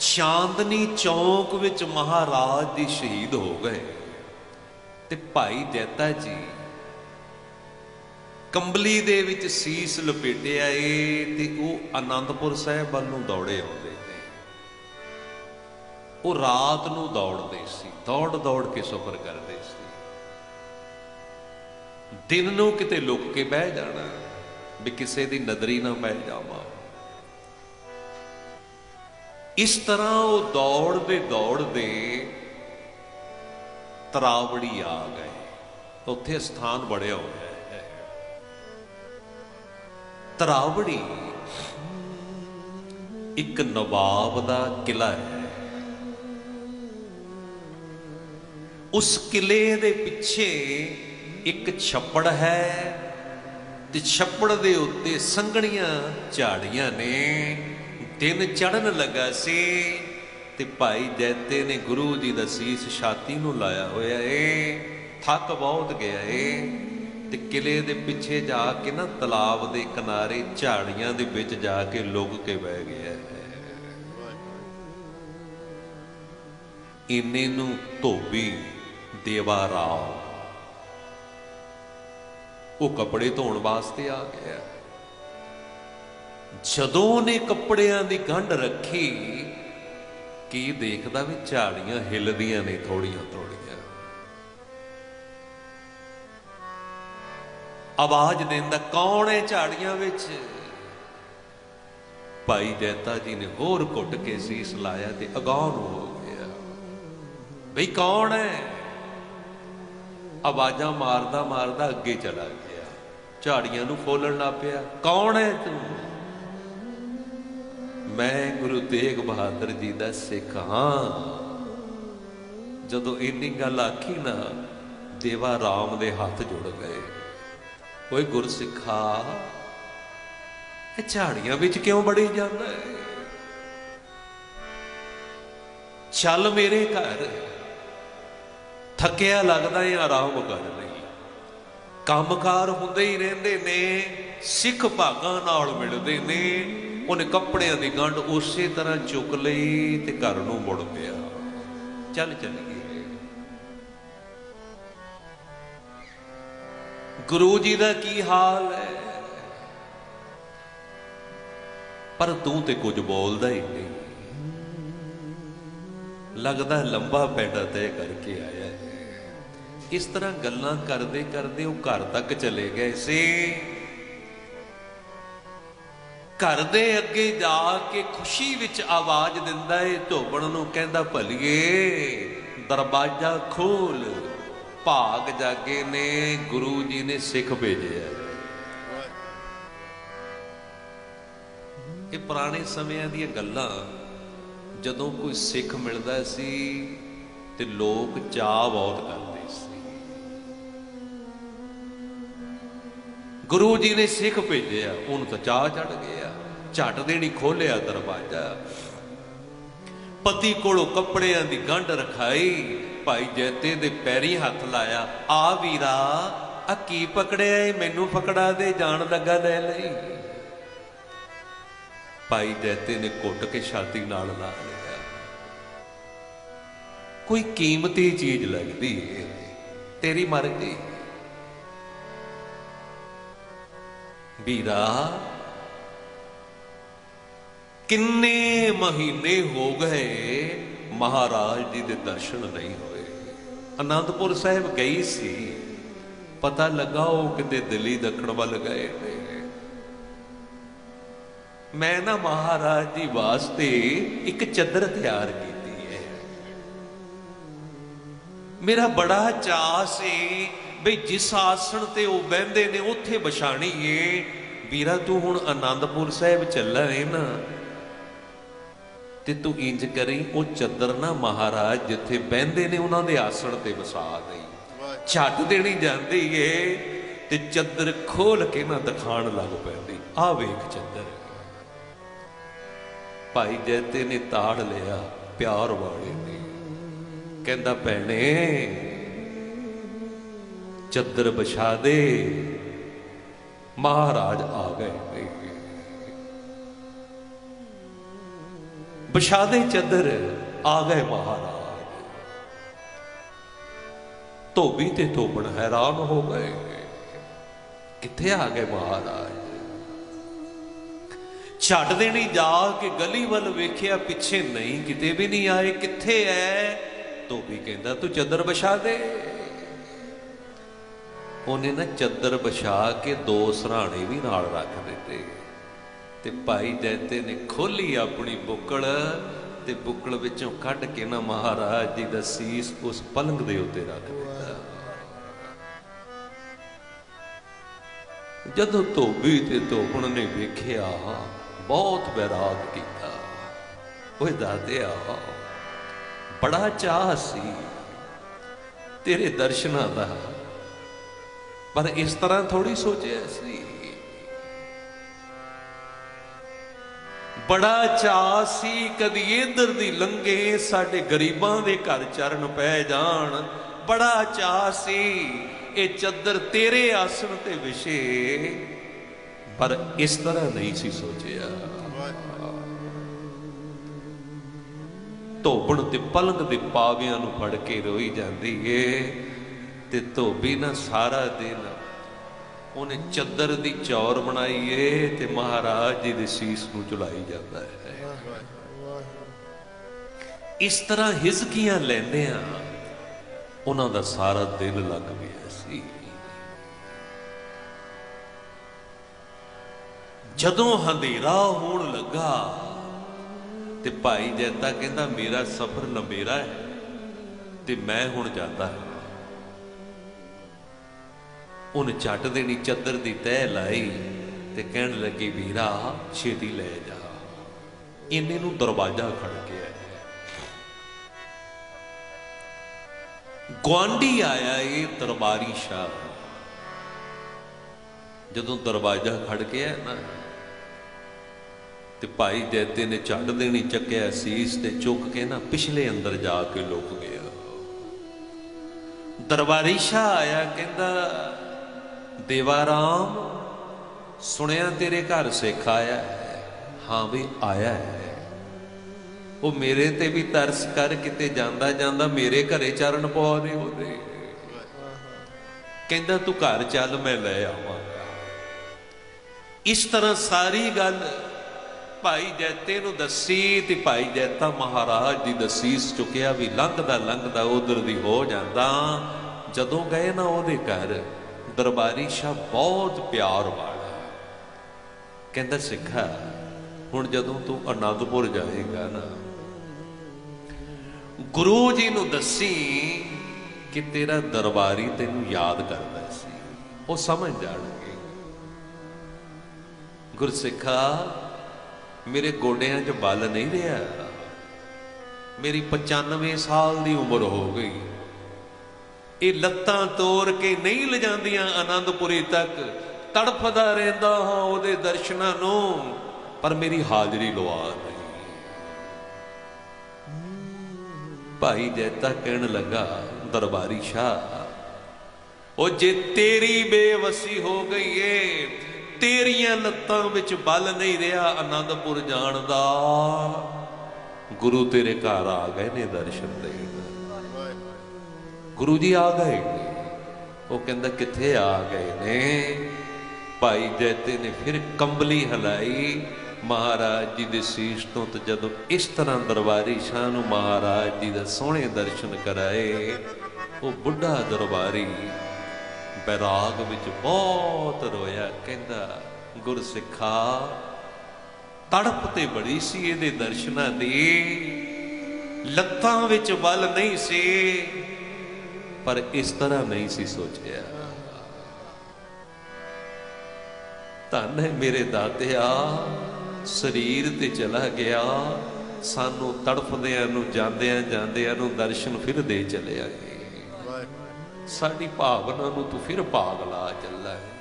ਚਾਂਦਨੀ ਚੌਂਕ ਵਿੱਚ ਮਹਾਰਾਜ ਜੀ ਸ਼ਹੀਦ ਹੋ ਗਏ। ਤੇ ਭਾਈ ਜੈਤਾ ਜੀ ਕੰਬਲੀ ਦੇ ਵਿੱਚ ਸੀਸ ਲਪੇਟਿਆ ਏ ਤੇ ਉਹ ਆਨੰਦਪੁਰ ਸਾਹਿਬ ਵੱਲ ਨੂੰ ਦੌੜੇ ਆਉਂਦੇ ਨੇ। ਉਹ ਰਾਤ ਨੂੰ ਦੌੜਦੇ ਸੀ, ਦੌੜ ਦੌੜ ਕੇ ਸਫ਼ਰ ਕਰਦੇ ਸੀ। ਦਿਨ ਨੂੰ ਕਿਤੇ ਲੁੱਕ ਕੇ ਬਹਿ ਜਾਣਾ, ਵੀ ਕਿਸੇ ਦੀ ਨਜ਼ਰੀ ਨਾ ਪੈ ਜਾਵਾਂ। ਇਸ ਤਰ੍ਹਾਂ ਉਹ ਦੌੜਦੇ ਦੌੜਦੇ ਤਰਾਵੜੀ ਆ ਗਏ। ਉੱਥੇ ਸਥਾਨ ਬਣਿਆ ਹੋਇਆ ਹੈ। ਤਰਾਵੜੀ ਇੱਕ ਨਵਾਬ ਦਾ ਕਿਲਾ ਹੈ। ਉਸ ਕਿਲੇ ਦੇ ਪਿੱਛੇ ਇੱਕ ਛੱਪੜ ਹੈ ਤੇ ਛੱਪੜ ਦੇ ਉੱਤੇ ਸੰਘਣੀਆਂ ਝਾੜੀਆਂ ਨੇ। ਦਿਨ ਚੜਨ ਲੱਗਾ ਸੀ ਤੇ ਭਾਈ ਜੈਤੇ ਨੇ ਗੁਰੂ ਜੀ ਦਾ ਸੀਸ ਛਾਤੀ ਨੂੰ ਲਾਇਆ ਹੋਇਆ ਏ। ਥੱਕ ਬਹੁਤ ਗਿਆ ਏ। ਤੇ ਕਿਲੇ ਦੇ ਪਿੱਛੇ ਜਾ ਕੇ ਨਾ ਤਲਾਬ ਦੇ ਕਿਨਾਰੇ ਝਾੜੀਆਂ ਦੇ ਵਿੱਚ ਜਾ ਕੇ ਲੁਕ ਕੇ ਬਹਿ ਗਿਆ। ਹੈ ਨੂੰ ਧੋਬੀ ਦੇਵਾ ਰਾਓ ਉਹ ਕੱਪੜੇ ਧੋਣ ਵਾਸਤੇ ਆ ਗਿਆ। ਜਦੋਂ ਉਹਨੇ ਕੱਪੜਿਆਂ ਦੀ ਗੰਢ ਰੱਖੀ, ਕੀ ਦੇਖਦਾ ਵੀ ਝਾੜੀਆਂ ਹਿੱਲਦੀਆਂ ਨੇ ਥੋੜੀਆਂ ਥੋੜੀਆਂ? ਆਵਾਜ਼ ਦਿੰਦਾ, ਕੌਣ ਹੈ ਝਾੜੀਆਂ ਵਿੱਚ? ਭਾਈ ਜੈਤਾ ਜੀ ਨੇ ਹੋਰ ਘੁੱਟ ਕੇ ਸੀਸ ਲਾਇਆ ਤੇ ਅਗਾਹ ਨੂੰ ਹੋ ਗਿਆ। ਬਈ ਕੌਣ ਹੈ ਆਵਾਜ਼ਾਂ ਮਾਰਦਾ ਮਾਰਦਾ ਅੱਗੇ ਚਲਾ ਗਿਆ। ਝਾੜੀਆਂ ਨੂੰ ਖੋਲਣ ਲੱਗ ਪਿਆ। ਕੌਣ ਹੈ ਤੂੰ? ਮੈਂ ਗੁਰੂ ਤੇਗ ਬਹਾਦਰ ਜੀ ਦਾ ਸਿੱਖ ਹਾਂ। ਜਦੋਂ ਇੰਨੀ ਗੱਲ ਆਖੀ ਨਾ, ਦੇਵਾ ਰਾਮ ਦੇ ਹੱਥ ਜੁੜ ਗਏ। ਓਏ ਗੁਰਸਿੱਖਾ, ਇਹ ਝਾੜੀਆਂ ਵਿੱਚ ਕਿਉਂ ਬੜੀ ਜਾਂਦਾ ਹੈ ਚੱਲ ਮੇਰੇ ਘਰ, ਥੱਕਿਆ ਲੱਗਦਾ ਏ, ਆਰਾਮ ਕਰ ਲਈ। ਕੰਮਕਾਰ ਹੁੰਦੇ ਹੀ ਰਹਿੰਦੇ ਨੇ, ਸਿੱਖ ਭਾਗਾਂ ਨਾਲ ਮਿਲਦੇ ਨੇ। ਉਹਨੇ ਕੱਪੜਿਆਂ ਦੀ ਗੰਢ ਉਸੇ ਤਰ੍ਹਾਂ ਚੁੱਕ ਲਈ ਤੇ ਘਰ ਨੂੰ ਮੁੜ ਪਿਆ। ਚੱਲ ਚੱਲੀਏ ਗੁਰੂ ਜੀ ਦਾ ਕੀ ਹਾਲ ਹੈ? ਪਰ ਤੂੰ ਤੇ ਕੁਝ ਬੋਲਦਾ ਹੀ ਨਹੀਂ। ਲੱਗਦਾ ਲੰਬਾ ਪੈਂਡਾ ਤੈਅ ਕਰਕੇ ਆਇਆ ਇਸ ਤਰ੍ਹਾਂ ਗੱਲਾਂ ਕਰਦੇ ਕਰਦੇ ਉਹ ਘਰ ਤੱਕ ਚਲੇ ਗਏ। ਸੀ ਘਰ ਦੇ ਅੱਗੇ ਜਾ ਕੇ ਖੁਸ਼ੀ ਵਿੱਚ ਆਵਾਜ਼ ਦਿੰਦਾ ਏ ਝੋਬਣ ਨੂੰ ਕਹਿੰਦਾ, ਭਲੀਏ, ਦਰਵਾਜ਼ਾ ਖੋਲ, ਭਾਗ ਜਾਗੇ ਨੇ, ਗੁਰੂ ਜੀ ਨੇ ਸਿੱਖ ਭੇਜਿਆ ਇਹ ਪੁਰਾਣੇ ਸਮਿਆਂ ਦੀਆਂ ਗੱਲਾਂ, ਜਦੋਂ ਕੋਈ ਸਿੱਖ ਮਿਲਦਾ ਸੀ ਤੇ ਲੋਕ ਚਾਹ ਬਹੁਤ ਕਰਦੇ ਸੀ। ਗੁਰੂ ਜੀ ਨੇ ਸਿੱਖ ਭੇਜਿਆ, ਉਹਨੂੰ ਤਾਂ ਚਾਹ ਚੜ ਗਿਆ। ਝਟ ਦੇਣੀ ਖੋਲਿਆ ਦਰਵਾਜ਼ਾ। ਪਤੀ ਕੋਲੋਂ ਕੱਪੜਿਆਂ ਦੀ ਗੰਢ ਰਖਾਈ, ਭਾਈ ਜੈਤੇ ਦੇ ਪੈਰੀ ਹੱਥ ਲਾਇਆ, ਆ ਵੀਰਾ, ਆ ਕੀ ਪਕੜਿਆ ਏ? ਮੈਨੂੰ ਫਕੜਾ ਦੇ, ਜਾਣ ਲੱਗਾ ਲੈ ਲਈ। ਭਾਈ ਜੈਤੇ ਨੇ ਘੁੱਟ ਕੇ ਛਾਤੀ ਨਾਲ ਲਾ ਲਿਆ। ਕੋਈ ਕੀਮਤੀ ਚੀਜ਼ ਲੱਗਦੀ ਏ, ਤੇਰੀ ਮਰਜ਼ੀ। ਵੀਰਾ ਕਿੰਨੇ ਮਹੀਨੇ ਹੋ ਗਏ ਮਹਾਰਾਜ ਜੀ ਦੇ ਦਰਸ਼ਨ ਨਹੀਂ ਹੋਏ। ਅਨੰਦਪੁਰ ਸਾਹਿਬ ਗਈ ਸੀ। ਪਤਾ ਲੱਗਾ ਉਹ ਕਿਤੇ ਦਿੱਲੀ ਦੱਖਣ ਵੱਲ ਗਏ ਨੇ। ਮੈਂ ਨਾ ਮਹਾਰਾਜ ਜੀ ਵਾਸਤੇ ਇੱਕ ਚੱਦਰ ਤਿਆਰ ਕੀਤੀ ਹੈ। ਮੇਰਾ ਬੜਾ ਚਾਅ ਸੀ ਬਈ ਜਿਸ ਆਸਣ ਤੇ ਉਹ ਬਹਿੰਦੇ ਨੇ, ਉੱਥੇ ਵਿਛਾਣੀ ਏ। ਵੀਰਾ ਤੂੰ ਹੁਣ ਆਨੰਦਪੁਰ ਸਾਹਿਬ ਚੱਲਾ ਹੈ ਨਾ। ਤੇ ਤੂੰ ਇੰਜ ਕਰੀ, ਉਹ ਚੱਦਰ ਨਾ ਮਹਾਰਾਜ, ਜਿੱਥੇ ਬਹਿੰਦੇ ਨੇ ਉਹਨਾਂ ਦੇ ਆਸਣ ਤੇ ਵਸਾ ਦੇਈ। ਛੱਡ ਦੇਣੀ ਜਾਂਦੀ ਏ, ਤੇ ਚੱਦਰ ਖੋਲ ਕੇ ਨਾ ਦਿਖਾਣ ਲੱਗ ਪੈਂਦੀ। ਆ ਵੇਖ ਚੱਦਰ। ਭਾਈ ਜੈਤੇ ਨੇ ਤਾੜ ਲਿਆ ਪਿਆਰ ਵਾਲੇ ਨੇ ਕਹਿੰਦਾ, ਭੈਣੇ, ਚੱਦਰ ਵਿਛਾ ਦੇ। ਮਹਾਰਾਜ ਆ ਗਏ ਵਿਛਾਦੇ ਚੱਦਰ ਆ ਗਏ ਮਹਾਰਾਜ। ਧੋਬੀ ਤੇ ਧੋਬਣ ਹੈਰਾਨ ਹੋ ਗਏ। ਕਿੱਥੇ ਆ ਗਏ ਮਹਾਰਾਜ? ਛੱਡ ਦੇਣੀ ਜਾ ਕੇ ਗਲੀ ਵੱਲ ਵੇਖਿਆ, ਪਿੱਛੇ ਨਹੀਂ, ਕਿਤੇ ਵੀ ਨਹੀਂ ਆਏ। ਕਿੱਥੇ ਐ? ਧੋਬੀ ਕਹਿੰਦਾ, ਤੂੰ ਚੱਦਰ ਵਿਛਾ ਦੇ। ਉਹਨੇ ਨਾ ਚੱਦਰ ਵਿਛਾ ਕੇ ਦੋ ਸਰਾਣੇ ਵੀ ਨਾਲ ਰੱਖ ਦਿੱਤੇ। ਤੇ ਭਾਈ ਦੈਤੇ ਨੇ ਖੋਲੀ ਆਪਣੀ ਬੁੱਕਲ ਤੇ ਬੁੱਕਲ ਵਿੱਚੋਂ ਕੱਢ ਕੇ ਨਾ ਮਹਾਰਾਜ ਜੀ ਦਾ ਸੀਸ ਉਸ ਪਲੰਗ ਦੇ ਉੱਤੇ ਰੱਖ ਦਿੱਤਾ। ਜਦੋਂ ਧੋਬੀ ਤੇ ਧੋਬਣ ਨੇ ਵੇਖਿਆ, ਬਹੁਤ ਬੈਰਾਗ ਕੀਤਾ। ਓਏ ਦਾਦਿਆ, ਬੜਾ ਚਾਹ ਸੀ। ਤੇਰੇ ਦਰਸ਼ਨਾਂ ਦਾ। ਪਰ ਇਸ ਤਰ੍ਹਾਂ ਥੋੜੀ ਸੋਚਿਆ ਸੀ। ਬੜਾ ਚਾਹ ਸੀ, ਕਦੀ ਇਧਰ ਦੀ ਲੰਗੇ ਸਾਡੇ ਗਰੀਬਾਂ ਦੇ ਘਰ ਚਰਨ ਪੈ ਜਾਣ। ਬੜਾ ਚਾਹ ਸੀ, ਇਹ ਚੱਦਰ ਤੇਰੇ ਆਸਣ ਤੇ ਵਿਸ਼ੇ ਪਰ ਇਸ ਤਰ੍ਹਾਂ ਨਹੀਂ ਸੀ ਸੋਚਿਆ। ਧੋਬਣ ਤੇ ਪਲੰਗ ਦੇ ਪਾਵਿਆਂ ਨੂੰ ਫੜ ਕੇ ਰੋਈ ਜਾਂਦੀ ਏ, ਤੇ ਧੋਬੀ ਨਾ ਸਾਰਾ ਦਿਨ ਉਹਨੇ ਚੱਦਰ ਦੀ ਚੌਰ ਬਣਾਈ ਏ ਤੇ ਮਹਾਰਾਜ ਜੀ ਦੇ ਸੀਸ ਨੂੰ ਝੁਲਾਈ ਜਾਂਦਾ ਹੈ। ਇਸ ਤਰ੍ਹਾਂ ਹਿਜ਼ਕੀਆਂ ਲੈਂਦਿਆਂ ਉਹਨਾਂ ਦਾ ਸਾਰਾ ਦਿਲ ਲੱਗ ਗਿਆ ਸੀ। ਜਦੋਂ ਹਨੇਰਾ ਹੋਣ ਲੱਗਾ ਤੇ ਭਾਈ ਜੈਤਾ ਕਹਿੰਦਾ, ਮੇਰਾ ਸਫ਼ਰ ਲੰਬੇਰਾ ਹੈ ਤੇ ਮੈਂ ਹੁਣ ਜਾਂਦਾ ਹਾਂ। ਉਹਨੇ ਛੱਟ ਦੇਣੀ, ਚੱਦਰ ਦੀ ਤਹਿ ਲਾਈ ਤੇ ਕਹਿਣ ਲੱਗੀ, ਵੀਰਾ, ਛੇਤੀ ਲੈ ਜਾ। ਇੰਨੇ ਨੂੰ ਦਰਵਾਜ਼ਾ ਖੜ ਗਿਆ ਗਵਾਂਢੀ ਆਇਆ ਇਹ ਦਰਬਾਰੀ ਸ਼ਾਹ। ਜਦੋਂ ਦਰਵਾਜ਼ਾ ਖੜ ਗਿਆ ਨਾ, ਤੇ ਭਾਈ ਜੈਤੇ ਨੇ ਛੱਡ ਦੇਣੀ, ਚੱਕਿਆ ਸੀਸ ਤੇ ਚੁੱਕ ਕੇ ਨਾ ਪਿਛਲੇ ਅੰਦਰ ਜਾ ਕੇ ਲੁਕ ਗਿਆ। ਦਰਬਾਰੀ ਸ਼ਾਹ ਆਇਆ, ਕਹਿੰਦਾ ਦੇਵਾ ਰਾਮ, ਸੁਣਿਆ ਤੇਰੇ ਘਰ ਸਿੱਖ ਆਇਆ ਹੈ, ਹਾਂ ਵੀ ਆਇਆ ਹੈ। ਉਹ ਮੇਰੇ ਤੇ ਵੀ ਤਰਸ ਕਰ ਕਿਤੇ ਜਾਂਦਾ ਜਾਂਦਾ ਮੇਰੇ ਘਰੇ ਚਰਨ ਪਵਾ ਉਹਦੇ। ਕਹਿੰਦਾ ਤੂੰ ਘਰ ਚੱਲ, ਮੈਂ ਲੈ ਆਵਾਂ। ਇਸ ਤਰ੍ਹਾਂ ਸਾਰੀ ਗੱਲ ਭਾਈ ਜੈਤੇ ਨੂੰ ਦੱਸੀ ਤੇ ਭਾਈ ਜੈਤਾ ਮਹਾਰਾਜ ਦੀ ਦਸੀਸ ਚੁੱਕਿਆ ਵੀ ਲੰਘਦਾ ਲੰਘਦਾ ਉਧਰ ਦੀ ਹੋ ਜਾਂਦਾ। ਜਦੋਂ ਗਏ ਨਾ ਉਹਦੇ ਘਰ ਦਰਬਾਰੀ ਸ਼ਾਹ ਬਹੁਤ ਪਿਆਰ ਵਾਲਾ ਕਹਿੰਦਾ, ਸਿੱਖਾ, ਹੁਣ ਜਦੋਂ ਤੂੰ ਅਨੰਦਪੁਰ ਜਾਏਗਾ ਨਾ, ਗੁਰੂ ਜੀ ਨੂੰ ਦੱਸੀ ਕਿ ਤੇਰਾ ਦਰਬਾਰੀ ਤੈਨੂੰ ਯਾਦ ਕਰਦਾ ਸੀ। ਉਹ ਸਮਝ ਜਾਣਗੇ। ਗੁਰਸਿੱਖਾ ਮੇਰੇ ਗੋਡਿਆਂ 'ਚ ਬਲ ਨਹੀਂ ਰਿਹਾ। ਮੇਰੀ 95 ਸਾਲ ਦੀ ਉਮਰ ਹੋ ਗਈ। ਇਹ ਲੱਤਾਂ ਤੋੜ ਕੇ ਨਹੀਂ ਲਿਜਾਂਦੀਆਂ ਆਨੰਦਪੁਰੀ ਤੱਕ। ਤੜਫਦਾ ਰਹਿੰਦਾ ਹਾਂ ਉਹਦੇ ਦਰਸ਼ਨਾਂ ਨੂੰ, ਪਰ ਮੇਰੀ ਹਾਜ਼ਰੀ ਲਵਾ ਨਹੀਂ। ਭਾਈ ਜੈਤਾ ਕਹਿਣ ਲੱਗਾ, ਦਰਬਾਰੀ ਸ਼ਾਹ, ਉਹ ਜੇ ਤੇਰੀ ਬੇਵਸੀ ਹੋ ਗਈ ਏ, ਤੇਰੀਆਂ ਲੱਤਾਂ ਵਿੱਚ ਬਲ ਨਹੀਂ ਰਿਹਾ ਆਨੰਦਪੁਰ ਜਾਣ ਦਾ। ਗੁਰੂ ਤੇਰੇ ਘਰ ਆ ਗਏ ਨੇ ਦਰਸ਼ਨ ਦੇਣ। ਗੁਰੂ ਜੀ ਆ ਗਏ। ਉਹ ਕਹਿੰਦਾ, ਕਿੱਥੇ ਆ ਗਏ ਨੇ? ਭਾਈ ਜੈਤੇ ਨੇ ਫਿਰ ਕੰਬਲੀ ਹਲਾਈ। ਮਹਾਰਾਜ ਜੀ ਦੇ ਸੀਸ ਤੋਂ ਤੇ ਜਦੋਂ ਇਸ ਤਰ੍ਹਾਂ ਦਰਬਾਰੀ ਸ਼ਾਹ ਨੂੰ ਮਹਾਰਾਜ ਜੀ ਦਾ ਸੋਹਣੇ ਦਰਸ਼ਨ ਕਰਾਏ, ਉਹ ਬੁੱਢਾ ਦਰਬਾਰੀ ਬੈਰਾਗ ਵਿੱਚ ਬਹੁਤ ਰੋਇਆ। ਕਹਿੰਦਾ, ਗੁਰਸਿੱਖਾ, ਤੜਪ ਤੇ ਬੜੀ ਸੀ ਇਹਦੇ ਦਰਸ਼ਨਾਂ ਦੀ। ਲੱਤਾਂ ਵਿੱਚ ਬਲ ਨਹੀਂ ਸੀ। ਪਰ ਇਸ ਤਰ੍ਹਾਂ ਨਹੀਂ ਸੀ ਸੋਚਿਆ। ਧੰਨ ਹੈ ਮੇਰੇ ਦਾਤਿਆ ਸਰੀਰ ਤੇ ਚਲਾ ਗਿਆ। ਸਾਨੂੰ ਤੜਫਦਿਆਂ ਨੂੰ ਜਾਂਦਿਆਂ ਜਾਂਦਿਆਂ ਨੂੰ ਦਰਸ਼ਨ ਫਿਰ ਦੇ ਚਲਿਆ ਗਏ ਸਾਡੀ ਭਾਵਨਾ ਨੂੰ ਤੂੰ ਫਿਰ ਭਾਗ ਲਾ ਚੱਲਾ ਹੈ।